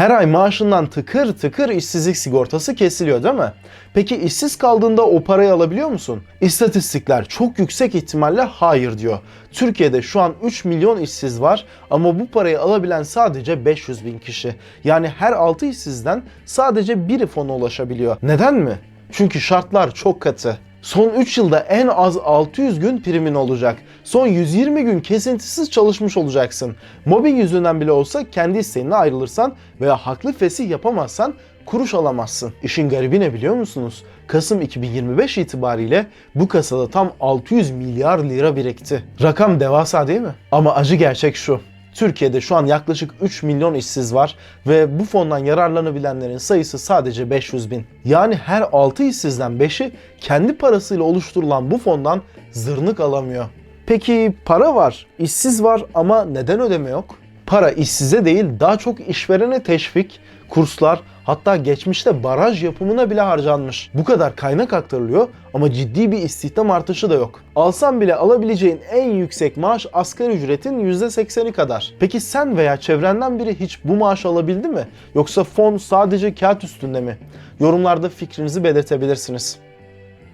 Her ay maaşından tıkır tıkır işsizlik sigortası kesiliyor değil mi? Peki işsiz kaldığında o parayı alabiliyor musun? İstatistikler çok yüksek ihtimalle hayır diyor. Türkiye'de şu an 3 milyon işsiz var ama bu parayı alabilen sadece 500 bin kişi. Yani her 6 işsizden sadece biri fona ulaşabiliyor. Neden mi? Çünkü şartlar çok katı. Son 3 yılda en az 600 gün primin olacak. Son 120 gün kesintisiz çalışmış olacaksın. Mobbing yüzünden bile olsa kendi isteğinle ayrılırsan veya haklı fesih yapamazsan kuruş alamazsın. İşin garibi ne biliyor musunuz? Kasım 2025 itibariyle bu kasada tam 600 milyar lira birikti. Rakam devasa değil mi? Ama acı gerçek şu. Türkiye'de şu an yaklaşık 3 milyon işsiz var ve bu fondan yararlanabilenlerin sayısı sadece 500 bin. Yani her 6 işsizden 5'i kendi parasıyla oluşturulan bu fondan zırnık alamıyor. Peki para var, işsiz var ama neden ödeme yok? Para işsize değil daha çok işverene teşvik, kurslar hatta geçmişte baraj yapımına bile harcanmış. Bu kadar kaynak aktarılıyor ama ciddi bir istihdam artışı da yok. Alsan bile alabileceğin en yüksek maaş asgari ücretin %80'i kadar. Peki sen veya çevrenden biri hiç bu maaşı alabildi mi? Yoksa fon sadece kağıt üstünde mi? Yorumlarda fikrinizi belirtebilirsiniz.